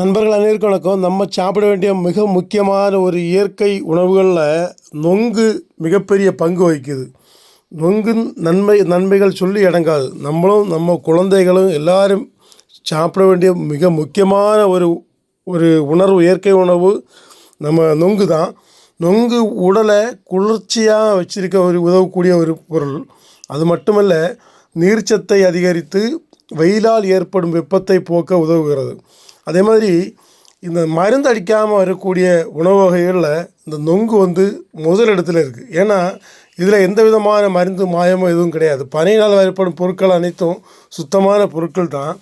நண்பர்கள் அனைவருக்கும் வணக்கம். நம்ம சாப்பிட வேண்டிய மிக முக்கியமான ஒரு இயற்கை உணவுகளில் நொங்கு மிகப்பெரிய பங்கு வகிக்குது. நொங்கு நன்மை நன்மைகள் சொல்லி அடங்காது. நம்மளும் நம்ம குழந்தைகளும் எல்லாரும் சாப்பிட வேண்டிய மிக முக்கியமான ஒரு ஒரு உணர்வு இயற்கை உணவு நம்ம நொங்கு தான் நொங்கு உடலை குளிர்ச்சியாக வச்சிருக்க ஒரு உதவக்கூடிய ஒரு பொருள். அது மட்டுமல்ல நீர்ச்சத்தை அதிகரித்து வெயிலால் ஏற்படும் வெப்பத்தை போக்க உதவுகிறது. அதே மாதிரி இந்த மருந்து அடிக்காமல் வரக்கூடிய உணவு வகைகளில் இந்த நொங்கு வந்து முதல் இடத்துல இருக்குது ஏன்னா இதில் எந்த விதமான மருந்து மாயமோ எதுவும் கிடையாது. பனியினால் ஏற்படும் பொருட்கள் அனைத்தும் சுத்தமான பொருட்கள் தான்.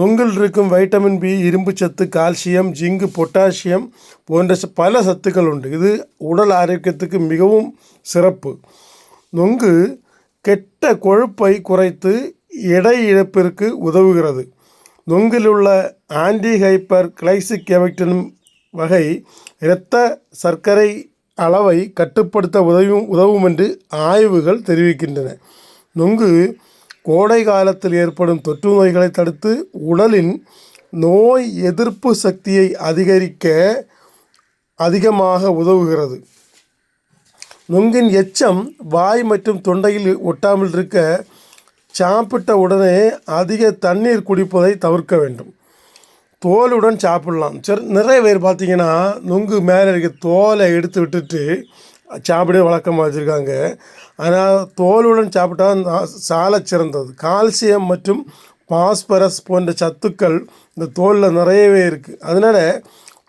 நொங்கில் இருக்கும் வைட்டமின் பி இரும்பு சத்து கால்சியம் ஜிங்கு பொட்டாசியம் போன்ற பல சத்துக்கள் உண்டு. இது உடல் ஆரோக்கியத்துக்கு மிகவும் சிறப்பு. நொங்கு கெட்ட கொழுப்பை குறைத்து எடை இழப்பிற்கு உதவுகிறது. நொங்கிலுள்ள ஆன்டிஹைப்பர் கிளைசிகெமிக்டின் கிளைசிக் வகை இரத்த சர்க்கரை அளவை கட்டுப்படுத்த உதவும் உதவும் என்று ஆய்வுகள் தெரிவிக்கின்றன. நொங்கு கோடை காலத்தில் ஏற்படும் தொற்று நோய்களை தடுத்து உடலின் நோய் எதிர்ப்பு சக்தியை அதிகரிக்க அதிகமாக உதவுகிறது. நுங்கின் எச்சம் வாய் மற்றும் தொண்டையில் ஒட்டாமல் இருக்க சாப்பிட்ட உடனே அதிக தண்ணீர் குடிப்பதை தவிர்க்க வேண்டும். தோலுடன் சாப்பிடலாம். சரி நிறைய பேர் பார்த்தீங்கன்னா நுங்கு மேலே இருக்க தோலை எடுத்து விட்டுட்டு சாப்பிட வழக்கமாக வச்சுருக்காங்க. ஆனால் தோலுடன் சாப்பிட்டா சால சிறந்தது. கால்சியம் மற்றும் பாஸ்பரஸ் போன்ற சத்துக்கள் இந்த தோலில் நிறையவே இருக்குது அதனால்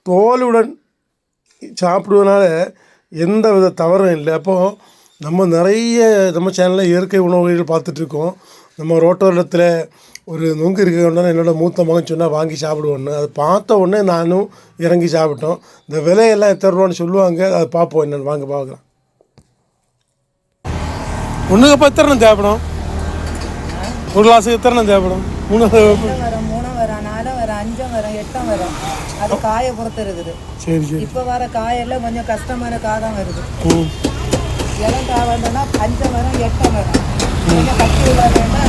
தோலுடன் சாப்பிடுவதனால எந்த வித தவறும் இல்லை. அப்போது நம்ம நிறைய நம்ம சேனலில் இயற்கை உணவுகள் பார்த்துட்ருக்கோம். நம்ம ரோட்டோரத்தில் ஒரு நொங்கு இருக்கிறோன்னா என்னோடய மூத்த மகன் சொன்னால் வாங்கி சாப்பிடுவோன்னு. அதை பார்த்த உடனே நானும் இறங்கி சாப்பிட்டோம். இந்த விலையெல்லாம் எத்தனை ரூபான்னு சொல்லுவாங்க அதை பார்ப்போம் என்னென்னு. வாங்க பார்க்கலாம். ஒன்றுக்கு அப்போ எத்தனை தேவைப்படும்? ஒரு கிளாஸுக்கு எத்தனை தேவைப்படும்? மூணு ரெண்டும் வரும் நாலும் வரும் அஞ்சும் வரும் எட்டும் வரும். அது காயை பொறுத்து இருக்குது. சரி சரி. இப்போ வர காயெல்லாம் கொஞ்சம் கஷ்டமான காய் தான் வருது. ம் வேணும்னா பஞ்சம் வரும் எட்டம் வரும் கொஞ்சம் கட்டி உள்ள வேணும்னா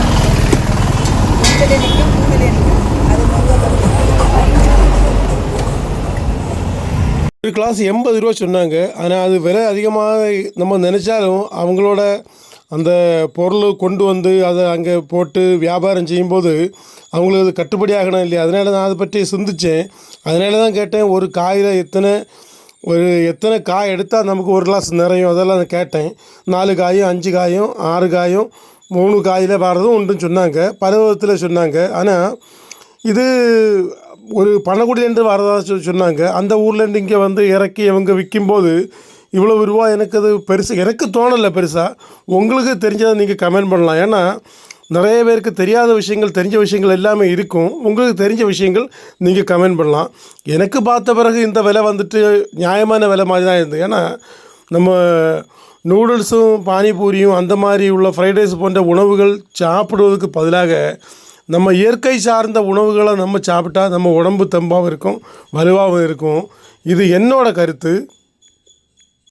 ரெண்டுல நிற்கும். நிற்கும். அது ஒரு கிளாஸ் எண்பது ரூபா சொன்னாங்க. ஆனால் அது விலை அதிகமாக நம்ம நினச்சாலும் அவங்களோட அந்த பொருள் கொண்டு வந்து அதை அங்கே போட்டு வியாபாரம் செய்யும்போது அவங்களுக்கு அது கட்டுப்படி ஆகணும் இல்லையா? அதனால நான் அதை பற்றி சிந்திச்சேன். அதனால தான் கேட்டேன் ஒரு காயில் எத்தனை ஒரு எத்தனை காய் எடுத்தால் நமக்கு ஒரு கிளாஸ் நிறையும்? அதெல்லாம் நான் கேட்டேன். நாலு காயும் அஞ்சு காயும் ஆறு காயும் மூணு காயில் வர்றதும் உண்டுன்னு சொன்னாங்க. பல விதத்தில் சொன்னாங்க. ஆனால் இது ஒரு பணக்குடியிலேருந்து வரதா சொல்லி சொன்னாங்க. அந்த ஊர்லேருந்து இங்கே வந்து இறக்கி இவங்க விற்கும்போது இவ்வளோ ரூபா எனக்கு அது பெருசு எனக்கு தோணலை பெருசாக உங்களுக்கு தெரிஞ்சதை நீங்கள் கமெண்ட் பண்ணலாம். ஏன்னா நிறைய பேருக்கு தெரியாத விஷயங்கள் தெரிஞ்ச விஷயங்கள் எல்லாமே இருக்கும். உங்களுக்கு தெரிஞ்ச விஷயங்கள் நீங்கள் கமெண்ட் பண்ணலாம். எனக்கு பார்த்த பிறகு இந்த விலை வந்துட்டு நியாயமான விலை மாதிரி தான் இருந்தது. ஏன்னா நம்ம நூடுல்ஸும் பானிபூரியும் அந்த மாதிரி உள்ள ஃப்ரைட் ரைஸ் போன்ற உணவுகள் சாப்பிடுவதற்கு பதிலாக நம்ம இயற்கை சார்ந்த உணவுகளை நம்ம சாப்பிட்டா நம்ம உடம்பு தெம்பாகவும் இருக்கும் வலுவாகவும் இருக்கும். இது என்னோட கருத்து.